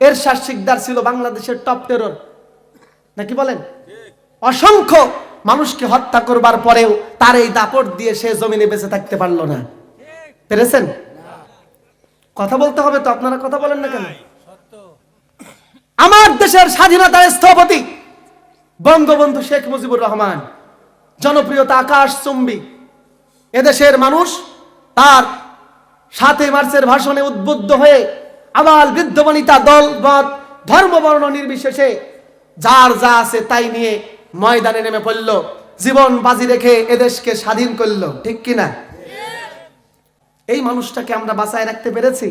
এরশাদ শিকদার ছিল বাংলাদেশের top terror নাকি বলেন? অসংখ্য মানুষকে হত্যা করবার পরেও তার এই দাপট দিয়ে সে জমিনে বেঁচে থাকতে পারল না। পেরেছেন? কথা বলতে হবে তো আপনারা কথা বলেন না কেন? আমার দেশের স্বাধীনতার স্থপতি বঙ্গবন্ধু শেখ মুজিবুর রহমান জনপ্রিয়তা আকাশ চুম্বি এদেশের মানুষ তার সাতই মার্চের ভাষণে উদ্বুদ্ধ হয়ে আবাল বৃদ্ধ বনিতা দল মত ধর্ম বর্ণ নির্বিশেষে যার যা আছে তাই নিয়ে ময়দানে নেমে পড়ল। জীবন বাজি রেখে এদেশকে স্বাধীন করল। ঠিক কিনা? এই মানুষটাকে আমরা বাঁচায় রাখতে পেরেছি?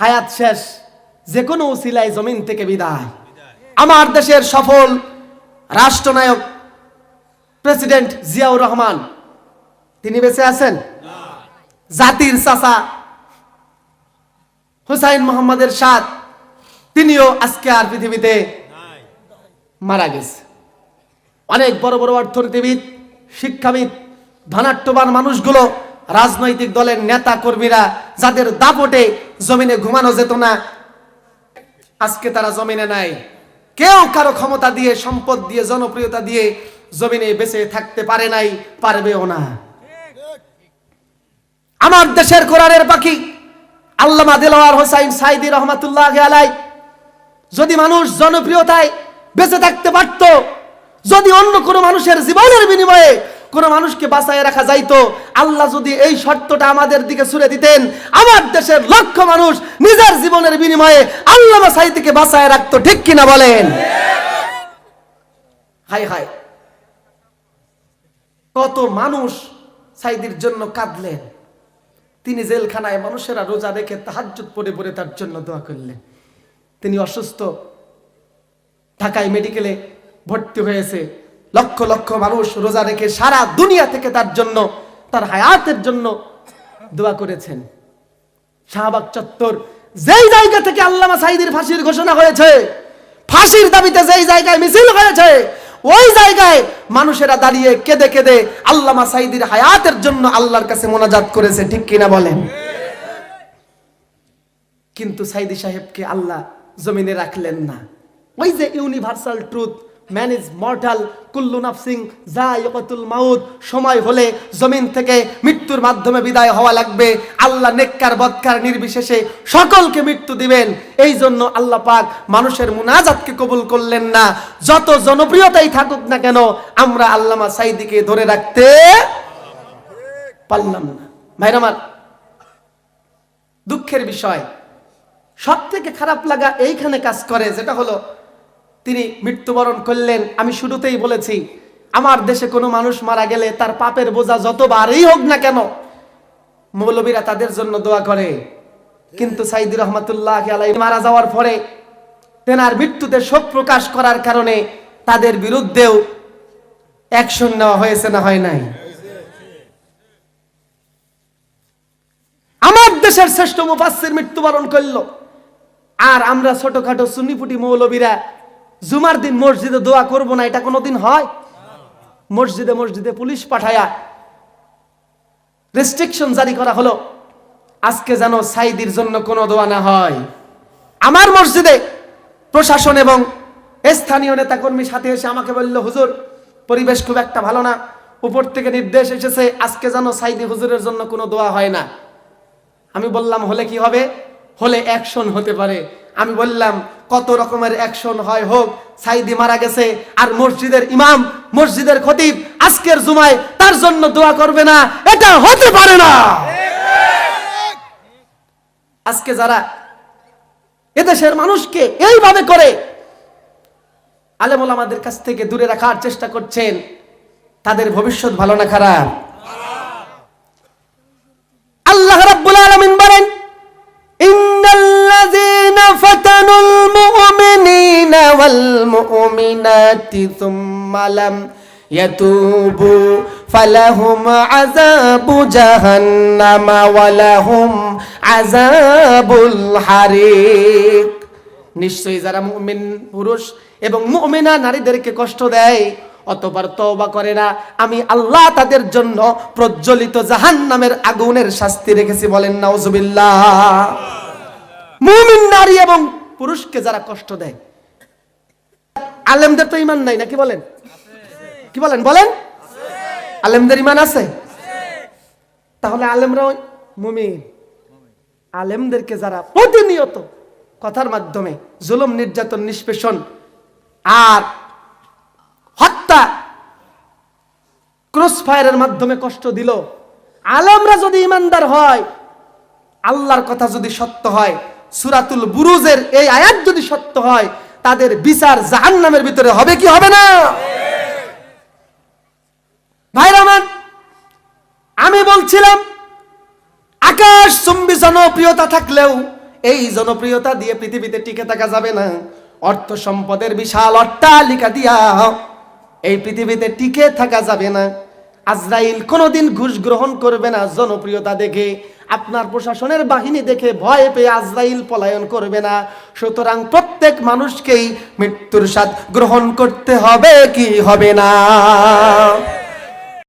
হায়াত শেষ। যে কোনো উসিলায় জমিন থেকে বিদায়। আমার দেশের সফল রাষ্ট্রনায়ক প্রেসিডেন্ট জিয়াউর রহমান, তিনি বেঁচে আছেন? জাতির চাচা হুসাইন মোহাম্মদের সাথ তিনিও আজকে আর পৃথিবীতে মারা গেছে। অনেক বড় বড় অর্থনীতিবিদ, শিক্ষাবিদ ধনাট্যবান মানুষগুলো, রাজনৈতিক দলের নেতা কর্মীরা যাদের দাপটে জমিনে ঘুমানো যেত না, আজকে তারা জমিনে নাই। কেউ কারও ক্ষমতা দিয়ে, সম্পদ দিয়ে, জনপ্রিয়তা দিয়ে জমিনে বেঁচে থাকতে পারে নাই, পারবেও না। আমার দেশের কোরআনের পাখি আল্লামা দিলওয়ার হোসাইন সাইদি রহমাতুল্লাহ আলাই যদি মানুষ জনপ্রিয়তায় বেঁচে থাকতে পারত, যদি অন্য কোনো মানুষের জীবনের বিনিময়ে কোনো মানুষকে বাঁচায় রাখা যাইতো, আল্লাহ যদি এই শর্তটা আমাদের দিকে ছুড়ে দিতেন, আমার দেশের লক্ষ মানুষ নিজের জীবনের বিনিময়ে আল্লামা সাইদিকে বাঁচায় রাখতো, ঠিক কিনা বলেন? হাই হাই কত মানুষ সাইদির জন্য কাঁদলেন। তিনি জেলখানায় মানুষেরা রোজা রেখে তাহাজ্জুদ পড়ে পড়ে তার জন্য দোয়া করলেন। তিনি অসুস্থ, ঢাকায় মেডিকেলে ভর্তি হয়েছে। লক্ষ লক্ষ মানুষ রোজা রেখে সারা দুনিয়া থেকে তার জন্য, তার হায়াতের জন্য দোয়া করেছেন। শাহবাগ চত্বর যেই জায়গা থেকে আল্লামা সাইদির ফাঁসির ঘোষণা হয়েছে, ফাঁসির দাবিতে যেই জায়গায় মিছিল হয়েছে ওই জায়গায় মানুষেরা দাঁড়িয়ে কেঁদে কেঁদে আল্লামা সাইদির হায়াতের জন্য আল্লাহর কাছে মোনাজাত করেছে, ঠিক কিনা বলেন? কিন্তু সাইদি সাহেবকে আল্লাহ জমিনে রাখলেন না। ওই যে universal truth man is mortal কুল্লু নাফসিং জায়কাতুল মাউত। সময় হলে জমিন থেকে মৃত্যুর মাধ্যমে বিদায় হওয়া লাগবে। আল্লাহ নেককার, বদকার, নির্বিশেষে সকলকে মৃত্যু দিবেন। এই জন্য আল্লাহ পাক মানুষের মুনাজাতকে কবুল করলেন না। যত জনপ্রিয়তাই থাকুক না কেন, আমরা আল্লামা সাইদিকে ধরে রাখতে পারলাম না। ভাইরা আমার, দুঃখের বিষয় সব থেকে খারাপ লাগা এইখানে কাজ করে, যেটা হলো তিনি মৃত্যুবরণ করলেন, আমি শুরুতেই বলেছি, আমার দেশে কোনো মানুষ মারা গেলে তার পাপের বোঝা যতবারই হোক না কেন, মৌলবীরা তাদের জন্য দোয়া করে। কিন্তু সাইদি রহমতুল্লাহ আলাই মারা যাওয়ার পরে তেনার মৃত্যুতে শোক প্রকাশ করার কারণে তাদের বিরুদ্ধেও অ্যাকশন নেওয়া হয়েছে না হয় নাই। আমার দেশের শ্রেষ্ঠ মুফাসসির মৃত্যুবরণ করল। আর আমরা ছোটখাটো সুন্নিপুটি মৌলবীরা জুমার দিন মসজিদে দোয়া করব না, এটা কোনোদিন হয়? মসজিদে মসজিদে পুলিশ পাঠায়া রেস্ট্রিকশন জারি করা হলো। আজকে যেন সাইদির জন্য কোনো দোয়া না হয়। আমার মসজিদে প্রশাসন এবং স্থানীয় নেতাকর্মী সাথে এসে আমাকে বলল, হুজুর, পরিবেশ খুব একটা ভালো না। উপর থেকে নির্দেশ এসেছে, আজকে যেন সাইদি হুজুরের জন্য কোনো দোয়া হয় না। আমি বললাম, হলে কি হবে? হলে অ্যাকশন হতে পারে। আমি বললাম, কত রকমের অ্যাকশন হয় হোক, সাইদি মারা গেছে, আর মসজিদের ইমাম, মসজিদের খতিব আজকের জুমায় তার জন্য দোয়া করবে না, এটা হতে পারে না। আজকে যারা এদেশের মানুষকে এইভাবে করে, আলেমুল আমাদের কাছ থেকে দূরে রাখার চেষ্টা করছেন, তাদের ভবিষ্যৎ ভালো না খারাপ। সুম্মা লাম ইয়াতুবু ফালাহুম আযাবু জাহান্নামা ওয়া লাহুম আযাবুল হারিক নিশ্চয়ই যারা মুমিন পুরুষ এবং মুমিনা নারীদেরকে কষ্ট দেয় অতবার তওবা করে না। আমি আল্লাহ তাদের জন্য প্রজ্বলিত জাহান্নামের আগুনের শাস্তি রেখেছি বলেন, নাউজুবিল্লাহ। মুমিন নারী এবং পুরুষকে যারা কষ্ট দেয় আলেমদের তো ইমান নাই নাকি বলেন? কি বলেন বলেন? আলেমদের ইমান আছে? তাহলে আলেমরাও মুমিন। আলেমদেরকে যারা প্রতিনিয়ত কথার মাধ্যমে জুলুম, নির্যাতন, নিষ্পেষণ আর হত্যা ক্রস ফায়ারের মাধ্যমে কষ্ট দিল, আলেমরা যদি ইমানদার হয়, আল্লাহর কথা যদি সত্য হয়, সুরাতুল বুরুজের এই আয়াত যদি সত্য হয় তাদের বিচার জাহান্নামের ভিতরে হবে কি হবে না? ভাইরা আমার আমি বলছিলাম, আকাশ চুম্বি জনপ্রিয়তা থাকলেও এই জনপ্রিয়তা দিয়ে পৃথিবীতে টিকে থাকা যাবে না। অর্থ সম্পদের বিশাল অট্টালিকা দিয়া এই পৃথিবীতে টিকে থাকা যাবে না। আজরাইল কোনোদিন ঘুষ গ্রহণ করবে না জনপ্রিয়তা দেখে। আপনার প্রশাসনের বাহিনী দেখে ভয় পেয়ে আজরাইল পলায়ন করবে না। সুতরাং প্রত্যেক মানুষকেই মৃত্যুর স্বাদ গ্রহণ করতে হবে, কি হবে না?